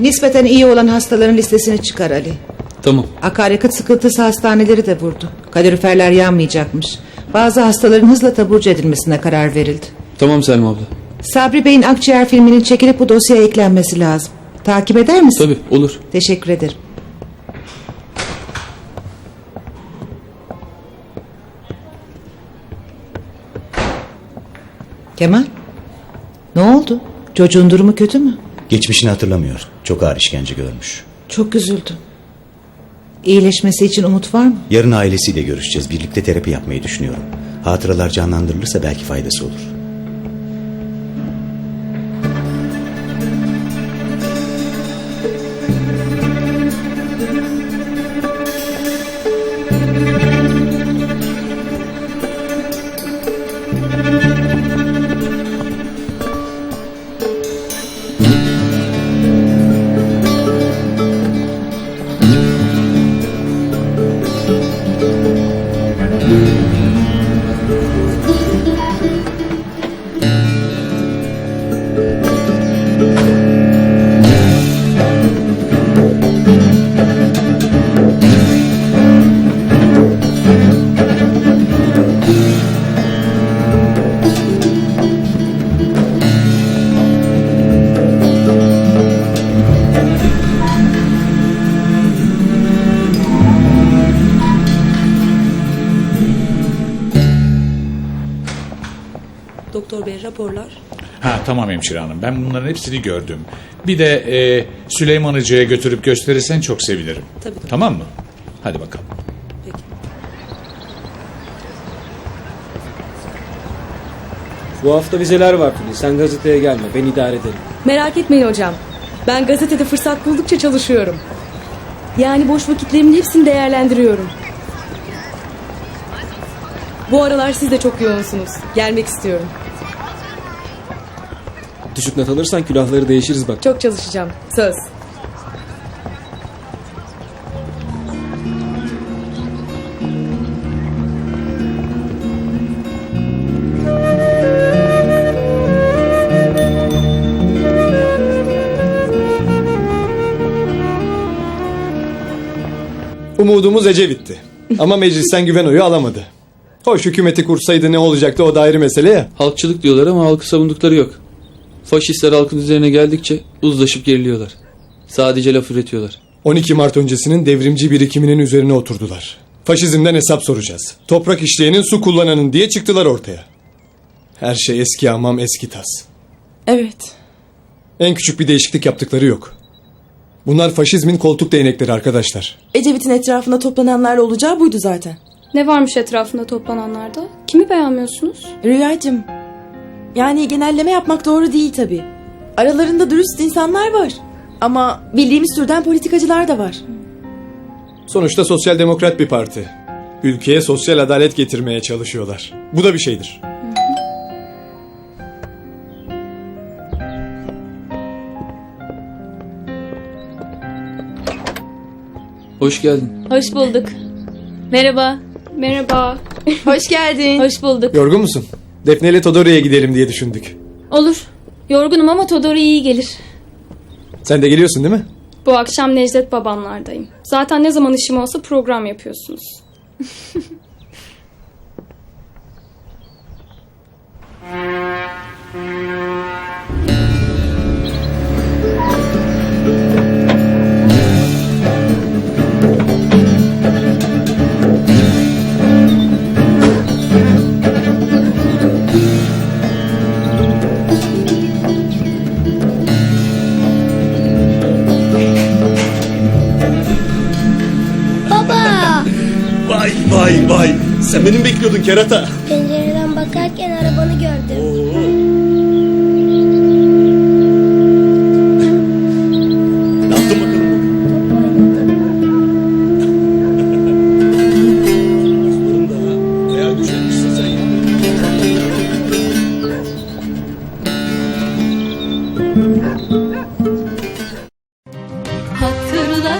Nispeten iyi olan hastaların listesini çıkar Ali. Tamam. Akaryakıt sıkıntısı hastaneleri de vurdu. Kaloriferler yanmayacakmış. Bazı hastaların hızla taburcu edilmesine karar verildi. Tamam Selma abla. Sabri Bey'in akciğer filminin çekilip bu dosyaya eklenmesi lazım. Takip eder misin? Tabii olur. Teşekkür ederim. Kemal? Ne oldu? Çocuğun durumu kötü mü? Geçmişini hatırlamıyor. Çok ağır işkence görmüş. Çok üzüldüm. İyileşmesi için umut var mı? Yarın ailesiyle görüşeceğiz. Birlikte terapi yapmayı düşünüyorum. Hatıralar canlandırılırsa belki faydası olur. Doktor bey raporlar. Ha tamam hemşire hanım ben bunların hepsini gördüm. Bir de e, Süleyman Hoca'ya götürüp gösterirsen çok sevinirim. Tabii. Tamam mı? Hadi bakalım. Peki. Bu hafta vizeler var Filiz. Sen gazeteye gelme. Ben idare ederim. Merak etmeyin hocam. Ben gazetede fırsat buldukça çalışıyorum. Yani boş vakitlerimin hepsini değerlendiriyorum. Bu aralar siz de çok yoğunsunuz. Gelmek istiyorum. Düşük not alırsan külahları değişiriz bak. Çok çalışacağım. Söz. Umudumuz Ecevit'ti. Ama meclisten güven oyu alamadı. Hoş hükümeti kursaydı ne olacaktı o da ayrı mesele ya. Halkçılık diyorlar ama halkı savundukları yok. Faşistler halkın üzerine geldikçe uzlaşıp geriliyorlar. Sadece laf üretiyorlar. 12 Mart öncesinin devrimci birikiminin üzerine oturdular. Faşizmden hesap soracağız. Toprak işleyenin su kullananın diye çıktılar ortaya. Her şey eski amam eski tas. Evet. En küçük bir değişiklik yaptıkları yok. Bunlar faşizmin koltuk değnekleri arkadaşlar. Ecevit'in etrafında toplananlarla olacağı buydu zaten. Ne varmış etrafında toplananlarda? Kimi beğenmiyorsunuz? Rüyacığım. Yani genelleme yapmak doğru değil tabii. Aralarında dürüst insanlar var. Ama bildiğimiz türden politikacılar da var. Sonuçta sosyal demokrat bir parti. Ülkeye sosyal adalet getirmeye çalışıyorlar. Bu da bir şeydir. Hoş geldin. Hoş bulduk. Merhaba. Merhaba. Hoş geldin. Hoş bulduk. Yorgun musun? Defne ile Todora'ya gidelim diye düşündük. Olur. Yorgunum ama Todori iyi gelir. Sen de geliyorsun değil mi? Bu akşam Necdet babamlardayım. Zaten ne zaman işim olsa program yapıyorsunuz. Vay vay vay. Sen beni mi bekliyordun kerata? Pencereden bakarken arabanı gördüm. Ne yaptın bakalım düşürmüşsün sen ya. Hatırla